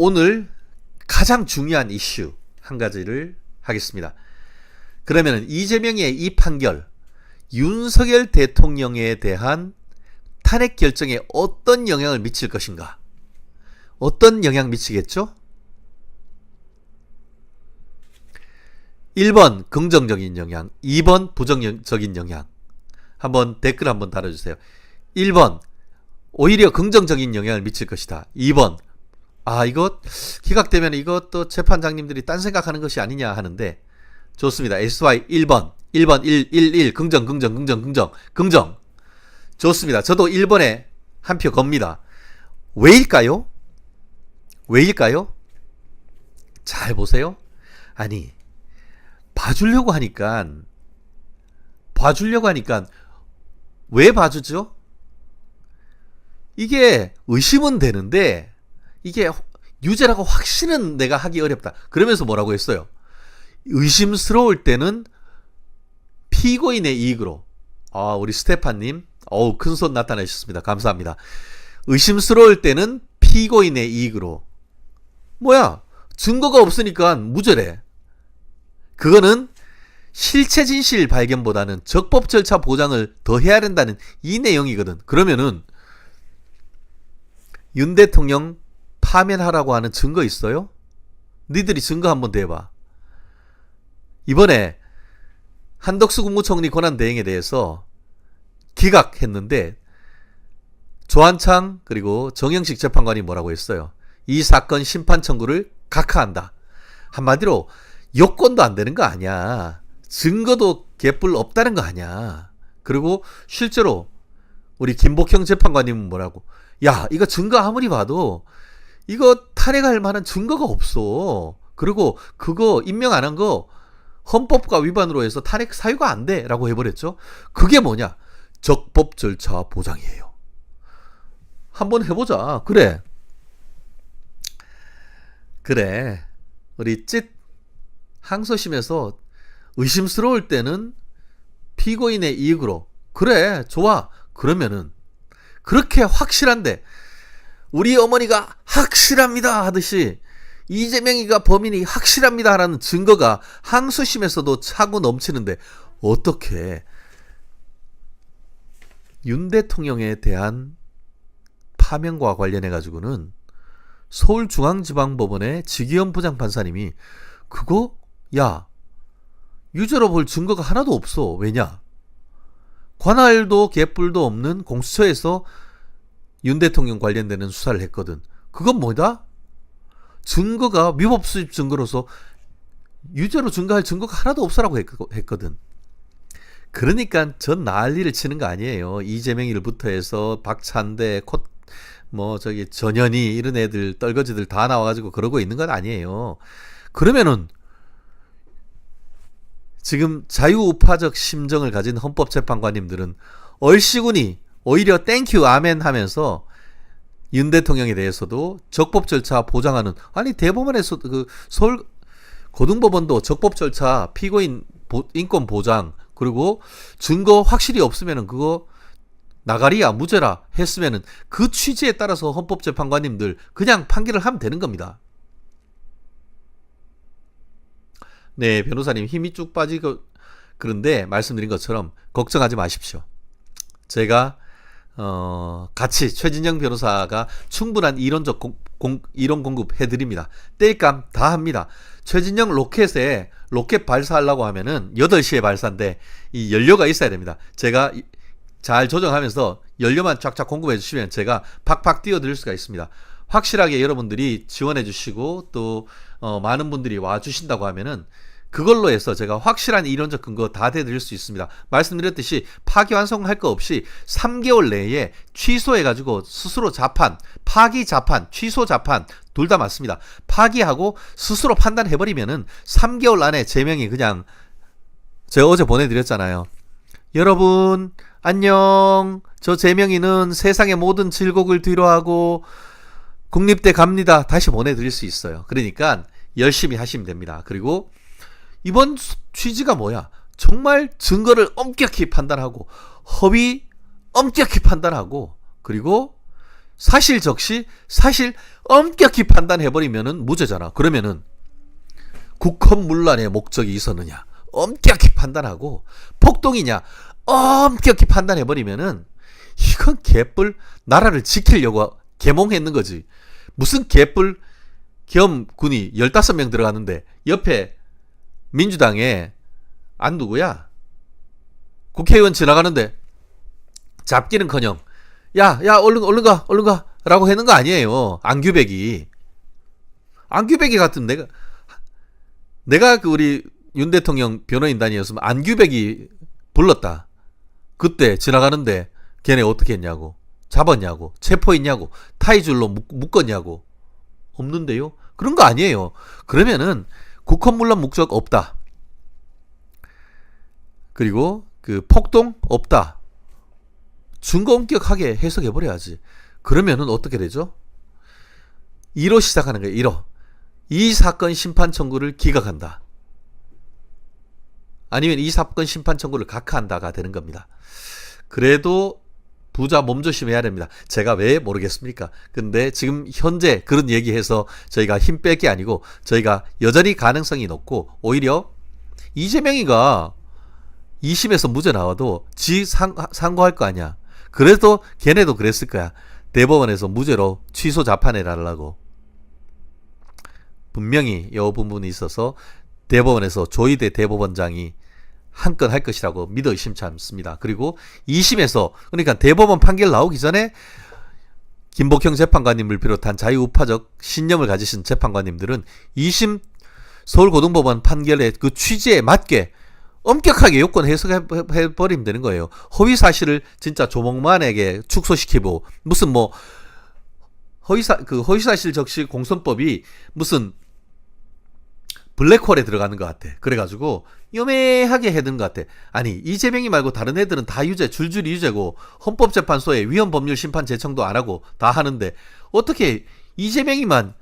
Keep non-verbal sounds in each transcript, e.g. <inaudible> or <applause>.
오늘 가장 중요한 이슈 한 가지를 하겠습니다. 그러면 이재명의 이 판결, 윤석열 대통령에 대한 탄핵 결정에 어떤 영향을 미칠 것인가? 어떤 영향 미치겠죠? 1번 긍정적인 영향, 2번 부정적인 영향. 한번 댓글 한번 달아주세요. 1번 오히려 긍정적인 영향을 미칠 것이다. 2번 아 이거 기각되면 이것도 재판장님들이 딴 생각하는 것이 아니냐 하는데 좋습니다. SY 1번 1번 1 1 1 긍정 긍정 긍정 긍정 긍정 좋습니다. 저도 1번에 한 표 겁니다. 왜일까요? 왜일까요? 잘 보세요. 아니 봐주려고 하니까 봐주려고 하니까 왜 봐주죠? 이게 의심은 되는데 이게 유죄라고 확신은 내가 하기 어렵다. 그러면서 뭐라고 했어요? 의심스러울 때는 피고인의 이익으로. 아, 우리 스테파님, 어우, 큰 손 나타내셨습니다. 감사합니다. 의심스러울 때는 피고인의 이익으로. 뭐야? 증거가 없으니까 무죄래. 그거는 실체 진실 발견보다는 적법 절차 보장을 더 해야 된다는 이 내용이거든. 그러면은 윤 대통령 파면하라고 하는 증거 있어요? 니들이 증거 한번 대봐. 이번에 한덕수 국무총리 권한 대행에 대해서 기각했는데 조한창 그리고 정영식 재판관이 뭐라고 했어요? 이 사건 심판 청구를 각하한다. 한마디로 여건도 안 되는 거 아니야. 증거도 개뿔 없다는 거 아니야. 그리고 실제로 우리 김복형 재판관님은 뭐라고? 야, 이거 증거 아무리 봐도 이거 탄핵할 만한 증거가 없어. 그리고 그거 임명 안 한 거 헌법과 위반으로 해서 탄핵 사유가 안 돼. 라고 해버렸죠. 그게 뭐냐? 적법 절차 보장이에요. 한번 해보자. 그래. 그래. 우리 찢 항소심에서 의심스러울 때는 피고인의 이익으로. 그래. 좋아. 그러면은 그렇게 확실한데 우리 어머니가 확실합니다 하듯이 이재명이가 범인이 확실합니다 라는 증거가 항소심에서도 차고 넘치는데 어떻게 윤 대통령에 대한 파면과 관련해 가지고는 서울중앙지방법원의 지기현 부장판사님이 그거 야 유죄로 볼 증거가 하나도 없어. 왜냐? 관할도 개뿔도 없는 공수처에서 윤 대통령 관련되는 수사를 했거든. 그건 뭐다? 증거가 위법 수집 증거로서 유죄로 증거할 증거가 하나도 없어라고 했거든. 그러니까 전 난리를 치는 거 아니에요. 이재명일부터 해서 박찬대, 콧, 뭐 저기 전현희 이런 애들 떨거지들 다 나와가지고 그러고 있는 건 아니에요. 그러면은 지금 자유우파적 심정을 가진 헌법재판관님들은 얼씨군이 오히려 땡큐 아멘 하면서 윤 대통령에 대해서도 적법 절차 보장하는 아니 대법원에서 그 서울 고등법원도 적법 절차 피고인 보, 인권 보장 그리고 증거 확실히 없으면은 그거 나가리야 무죄라 했으면은 그 취지에 따라서 헌법재판관님들 그냥 판결을 하면 되는 겁니다. 네, 변호사님 힘이 쭉 빠지고 그런데 말씀드린 것처럼 걱정하지 마십시오. 제가 어, 같이 최진영 변호사가 충분한 이론적 공, 공, 이론 공급 해드립니다. 땔감 다 합니다. 최진영 로켓에 로켓 발사하려고 하면은 8시에 발사인데 이 연료가 있어야 됩니다. 제가 잘 조정하면서 연료만 쫙쫙 공급해 주시면 제가 팍팍 띄워드릴 수가 있습니다. 확실하게 여러분들이 지원해 주시고 또 어, 많은 분들이 와 주신다고 하면은 그걸로 해서 제가 확실한 이론적 근거 다 대드릴 수 있습니다. 말씀드렸듯이 파기환송할 거 없이 3개월 내에 취소해가지고 스스로 자판, 파기 자판, 취소 자판 둘 다 맞습니다. 파기하고 스스로 판단해버리면은 3개월 안에 제명이 그냥 제가 어제 보내드렸잖아요. 여러분 안녕. 저 제명이는 세상의 모든 질곡을 뒤로하고 국립대 갑니다. 다시 보내드릴 수 있어요. 그러니까 열심히 하시면 됩니다. 그리고 이번 취지가 뭐야? 정말 증거를 엄격히 판단하고 허위 엄격히 판단하고 그리고 사실 적시 사실 엄격히 판단해버리면은 무죄잖아. 그러면은 국헌문란의 목적이 있었느냐 엄격히 판단하고 폭동이냐 엄격히 판단해버리면은 이건 개뿔 나라를 지키려고 개몽했는 거지. 무슨 개뿔 겸 군이 15명 들어갔는데 옆에 민주당에 안 누구야? 국회의원 지나가는데 잡기는커녕 야, 야, 얼른 얼른 가, 얼른 가라고 하는 거 아니에요. 안규백이 안규백이 같은 내가 내가 그 우리 윤 대통령 변호인단이었으면 안규백이 불렀다. 그때 지나가는데 걔네 어떻게 했냐고 잡았냐고 체포했냐고 타이줄로 묶, 묶었냐고 없는데요. 그런 거 아니에요. 그러면은 국헌문란 목적 없다. 그리고 그 폭동 없다. 증거 엄격하게 해석해 버려야지. 그러면은 어떻게 되죠? 1호 시작하는 거예요. 1호. 이 사건 심판 청구를 기각한다. 아니면 이 사건 심판 청구를 각하한다가 되는 겁니다. 그래도 부자 몸조심해야 됩니다. 제가 왜 모르겠습니까? 근데 지금 현재 그런 얘기해서 저희가 힘 뺄 게 아니고 저희가 여전히 가능성이 높고 오히려 이재명이가 2심에서 무죄 나와도 지 상, 상고할 거 아니야. 그래도 걔네도 그랬을 거야. 대법원에서 무죄로 취소 자판해달라고. 분명히 이 부분이 있어서 대법원에서 조희대 대법원장이 한건 할 것이라고 믿어 의심치 않습니다. 그리고 2심에서 그러니까 대법원 판결 나오기 전에 김복형 재판관님을 비롯한 자유우파적 신념을 가지신 재판관님들은 2심 서울고등법원 판결의 그 취지에 맞게 엄격하게 요건 해석해 버리면 되는 거예요. 허위 사실을 진짜 조목만에게 축소시키고 무슨 뭐 허위 사 그 허위 사실 적시 공선법이 무슨 블랙홀에 들어가는 것 같아. 그래가지고 요매하게 해둔 것 같아. 아니 이재명이 말고 다른 애들은 다 유죄, 줄줄이 유죄고 헌법재판소에 위헌법률 심판 제청도 안 하고 다 하는데 어떻게 이재명이만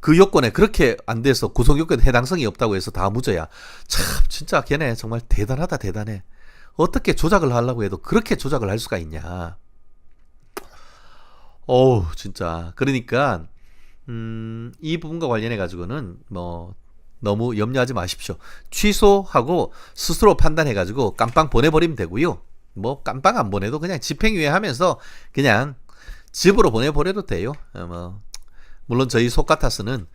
그 요건에 그렇게 안 돼서 구속 요건 해당성이 없다고 해서 다 무죄야. 참 진짜 걔네 정말 대단하다 대단해. 어떻게 조작을 하려고 해도 그렇게 조작을 할 수가 있냐. 어우 진짜 그러니까 음, 이 부분과 관련해 가지고는 뭐 너무 염려하지 마십시오. 취소하고 스스로 판단해 가지고 깜빵 보내버리면 되고요. 뭐 깜빵 안 보내도 그냥 집행유예 하면서 그냥 집으로 보내버려도 돼요. 어, 뭐 물론 저희 속같아서는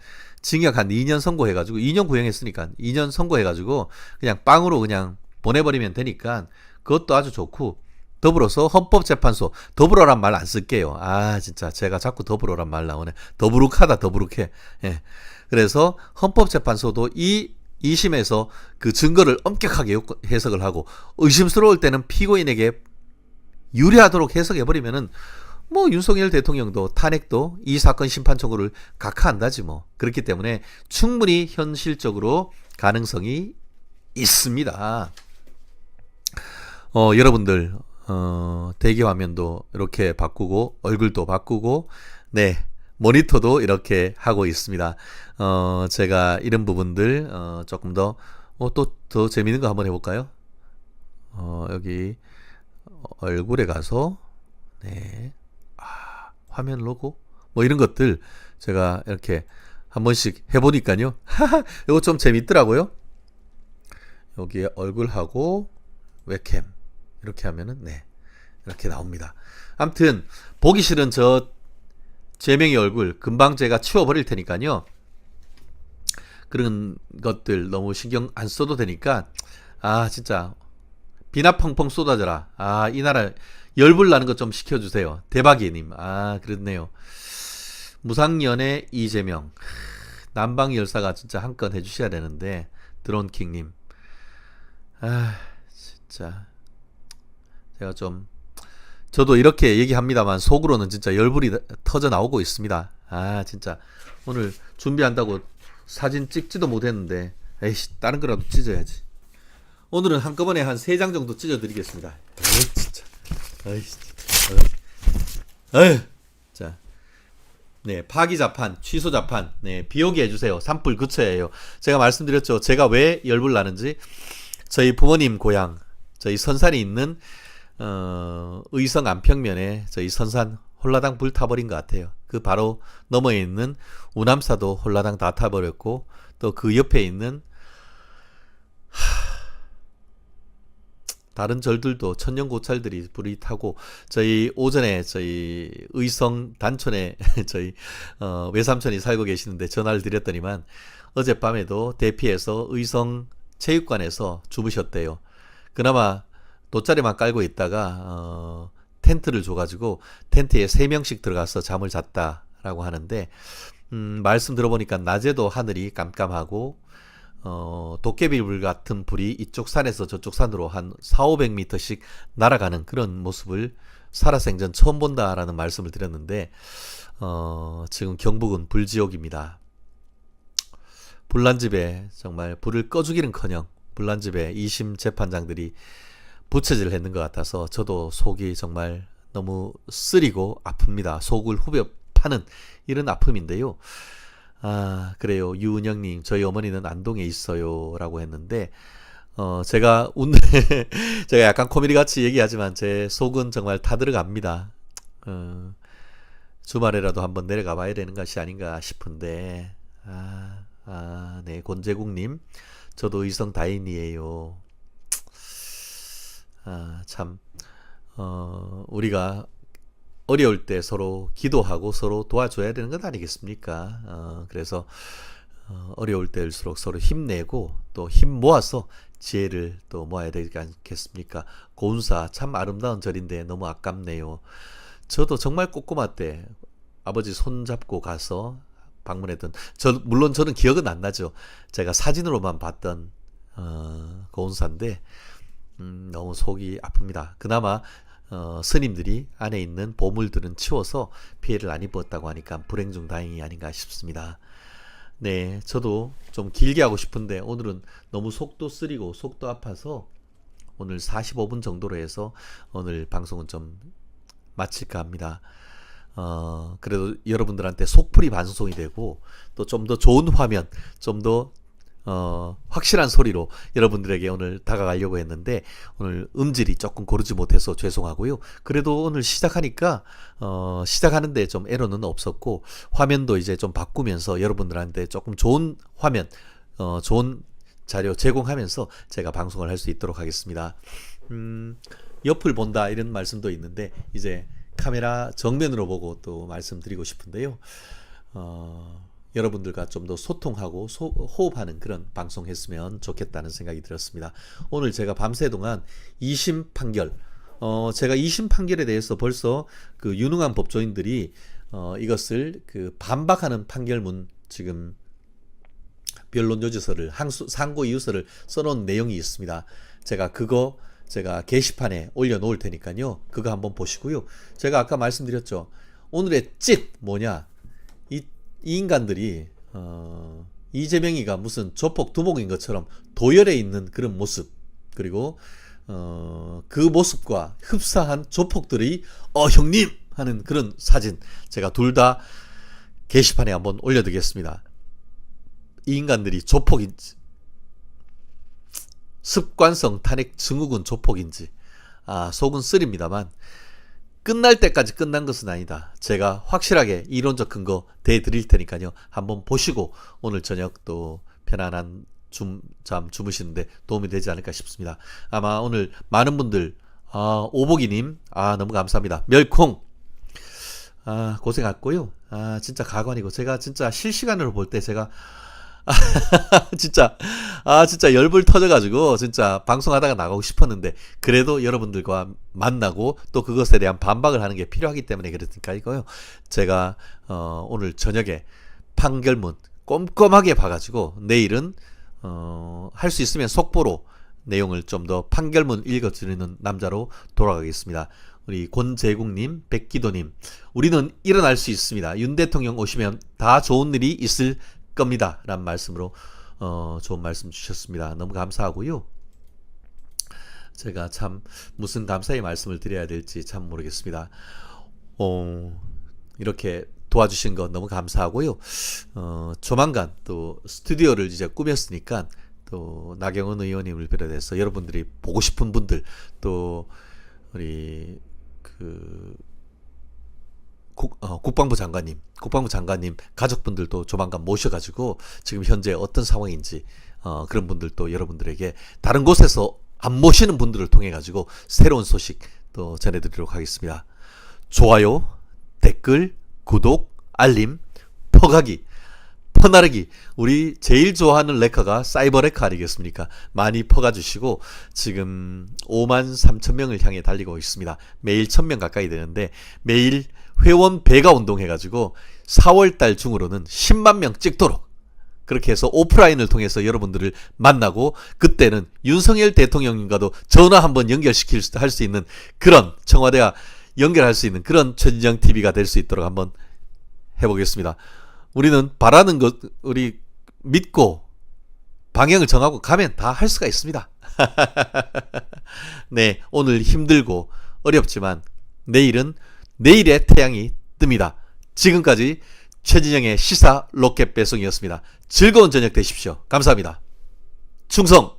징역 한 2년 선고해가지고 2년 구형했으니까 2년 선고해가지고 그냥 빵으로 그냥 보내버리면 되니까 그것도 아주 좋고 더불어서 헌법재판소 더불어란 말 안 쓸게요. 아 진짜 제가 자꾸 더불어란 말 나오네. 더부룩하다 더부룩해. 예. 그래서 헌법재판소도 이 2심에서 그 증거를 엄격하게 해석을 하고 의심스러울 때는 피고인에게 유리하도록 해석해버리면은 뭐 윤석열 대통령도 탄핵도 이 사건 심판 청구를 각하한다지 뭐 그렇기 때문에 충분히 현실적으로 가능성이 있습니다. 어 여러분들 어 대기 화면도 이렇게 바꾸고 얼굴도 바꾸고 네 모니터도 이렇게 하고 있습니다. 어 제가 이런 부분들 어 조금 더 어, 또더 재밌는 거 한번 해볼까요? 어 여기 얼굴에 가서 네 화면 로고 뭐 이런 것들 제가 이렇게 한 번씩 해보니까요. <laughs> 이거 좀 재밌더라고요. 여기에 얼굴하고 웹캠 이렇게 하면은 네 이렇게 나옵니다. 아무튼 보기 싫은 저 제명의 얼굴 금방 제가 치워버릴 테니까요. 그런 것들 너무 신경 안 써도 되니까 아 진짜 비나 펑펑 쏟아져라. 아 이 나라 열불 나는 것 좀 시켜주세요. 대박이님. 아, 그렇네요. 무상연애 이재명. 남방 열사가 진짜 한 건 해주셔야 되는데, 드론킹님. 아, 진짜. 제가 좀, 저도 이렇게 얘기합니다만, 속으로는 진짜 열불이 터져 나오고 있습니다. 아, 진짜. 오늘 준비한다고 사진 찍지도 못했는데, 에이씨, 다른 거라도 찢어야지. 오늘은 한꺼번에 한 세 장 정도 찢어드리겠습니다. 에이, 진짜. 아이, 아유, 자, 네 파기 자판, 취소 자판, 네 비오게 해주세요. 산불 그쳐예요. 제가 말씀드렸죠. 제가 왜 열불 나는지 저희 부모님 고향, 저희 선산이 있는 어, 의성 안평면에 저희 선산 홀라당 불 타버린 것 같아요. 그 바로 너머에 있는 우남사도 홀라당 다 타버렸고 또 그 옆에 있는 다른 절들도 천년 고찰들이 불이 타고 저희 오전에 저희 의성 단촌에 <laughs> 저희 어, 외삼촌이 살고 계시는데 전화를 드렸더니만 어젯밤에도 대피해서 의성 체육관에서 주무셨대요. 그나마 돗자리만 깔고 있다가 어, 텐트를 줘가지고 텐트에 세 명씩 들어가서 잠을 잤다라고 하는데 음, 말씀 들어보니까 낮에도 하늘이 깜깜하고 어, 도깨비불 같은 불이 이쪽 산에서 저쪽 산으로 한 4, 500m씩 날아가는 그런 모습을 살아생전 처음 본다라는 말씀을 드렸는데 어, 지금 경북은 불지옥입니다. 불난집에 정말 불을 꺼주기는커녕 불난집에 2심 재판장들이 부채질을 했는 것 같아서 저도 속이 정말 너무 쓰리고 아픕니다. 속을 후벼 파는 이런 아픔인데요. 아, 그래요. 유은영님, 저희 어머니는 안동에 있어요. 라고 했는데, 어, 제가 웃는, <laughs> 제가 약간 코미디 같이 얘기하지만 제 속은 정말 타들어갑니다. 어, 주말에라도 한번 내려가 봐야 되는 것이 아닌가 싶은데, 아, 아, 네, 곤재국님, 저도 의성 다인이에요. 아, 참, 어, 우리가 어려울 때 서로 기도하고 서로 도와줘야 되는 것 아니겠습니까? 어, 그래서 어, 어려울 때일수록 서로 힘내고 또 힘 모아서 지혜를 또 모아야 되지 않겠습니까? 고운사 참 아름다운 절인데 너무 아깝네요. 저도 정말 꼬꼬마 때 아버지 손 잡고 가서 방문했던 저 물론 저는 기억은 안 나죠. 제가 사진으로만 봤던 어, 고운사인데 음, 너무 속이 아픕니다. 그나마 어, 스님들이 안에 있는 보물들은 치워서 피해를 안 입었다고 하니까 불행 중 다행이 아닌가 싶습니다. 네, 저도 좀 길게 하고 싶은데 오늘은 너무 속도 쓰리고 속도 아파서 오늘 45분 정도로 해서 오늘 방송은 좀 마칠까 합니다. 어, 그래도 여러분들한테 속풀이 방송이 되고 또 좀 더 좋은 화면, 좀 더 어, 확실한 소리로 여러분들에게 오늘 다가가려고 했는데 오늘 음질이 조금 고르지 못해서 죄송하고요. 그래도 오늘 시작하니까 어, 시작하는데 좀 에러는 없었고 화면도 이제 좀 바꾸면서 여러분들한테 조금 좋은 화면, 어, 좋은 자료 제공하면서 제가 방송을 할 수 있도록 하겠습니다. 음, 옆을 본다 이런 말씀도 있는데 이제 카메라 정면으로 보고 또 말씀드리고 싶은데요. 어, 여러분들과 좀 더 소통하고 소, 호흡하는 그런 방송 했으면 좋겠다는 생각이 들었습니다. 오늘 제가 밤새 동안 2심 판결, 어, 제가 2심 판결에 대해서 벌써 그 유능한 법조인들이 어, 이것을 그 반박하는 판결문 지금 변론 요지서를 항수, 상고 이유서를 써놓은 내용이 있습니다. 제가 그거 제가 게시판에 올려놓을 테니까요. 그거 한번 보시고요. 제가 아까 말씀드렸죠. 오늘의 찝 뭐냐? 이 인간들이 어, 이재명이가 무슨 조폭 두목인 것처럼 도열해 있는 그런 모습 그리고 어, 그 모습과 흡사한 조폭들이 어 형님 하는 그런 사진 제가 둘 다 게시판에 한번 올려드리겠습니다. 이 인간들이 조폭인지 습관성 탄핵 증후군 조폭인지 아 속은 쓰립니다만 끝날 때까지 끝난 것은 아니다. 제가 확실하게 이론적 근거 대드릴 테니까요. 한번 보시고 오늘 저녁 또 편안한 줌, 잠 주무시는데 도움이 되지 않을까 싶습니다. 아마 오늘 많은 분들, 아, 오복이님, 아, 너무 감사합니다. 멸콩, 아, 고생했고요. 아, 진짜 가관이고, 제가 진짜 실시간으로 볼 때 제가 <laughs> 진짜 아 진짜 열불 터져가지고 진짜 방송하다가 나가고 싶었는데 그래도 여러분들과 만나고 또 그것에 대한 반박을 하는 게 필요하기 때문에 그랬으니까 이거요. 제가 어, 오늘 저녁에 판결문 꼼꼼하게 봐가지고 내일은 어, 할 수 있으면 속보로 내용을 좀 더 판결문 읽어드리는 남자로 돌아가겠습니다. 우리 권재국님, 백기도님, 우리는 일어날 수 있습니다. 윤 대통령 오시면 다 좋은 일이 있을 겁니다. 라는 말씀으로 어, 좋은 말씀 주셨습니다. 너무 감사하고요. 제가 참 무슨 감사의 말씀을 드려야 될지 참 모르겠습니다. 어, 이렇게 도와주신 거 너무 감사하고요. 어, 조만간 또 스튜디오를 이제 꾸몄으니까 또 나경원 의원님을 비롯해서 여러분들이 보고 싶은 분들 또 우리 그 국, 어, 국방부 장관님, 국방부 장관님 가족분들도 조만간 모셔가지고 지금 현재 어떤 상황인지 어, 그런 분들도 여러분들에게 다른 곳에서 안 모시는 분들을 통해 가지고 새로운 소식 또 전해드리도록 하겠습니다. 좋아요, 댓글, 구독, 알림, 퍼가기, 퍼나르기. 우리 제일 좋아하는 레카가 사이버 레카 아니겠습니까? 많이 퍼가주시고 지금 5만 3천 명을 향해 달리고 있습니다. 매일 1000명 가까이 되는데 매일 회원 배가 운동해가지고 4월달 중으로는 10만 명 찍도록 그렇게 해서 오프라인을 통해서 여러분들을 만나고 그때는 윤석열 대통령님과도 전화 한번 연결시킬 수, 할 수 있는 그런 청와대와 연결할 수 있는 그런 최진정 TV가 될 수 있도록 한번 해보겠습니다. 우리는 바라는 것 우리 믿고 방향을 정하고 가면 다 할 수가 있습니다. <laughs> 네, 오늘 힘들고 어렵지만 내일은 내일의 태양이 뜹니다. 지금까지 최진영의 시사 로켓 배송이었습니다. 즐거운 저녁 되십시오. 감사합니다. 충성!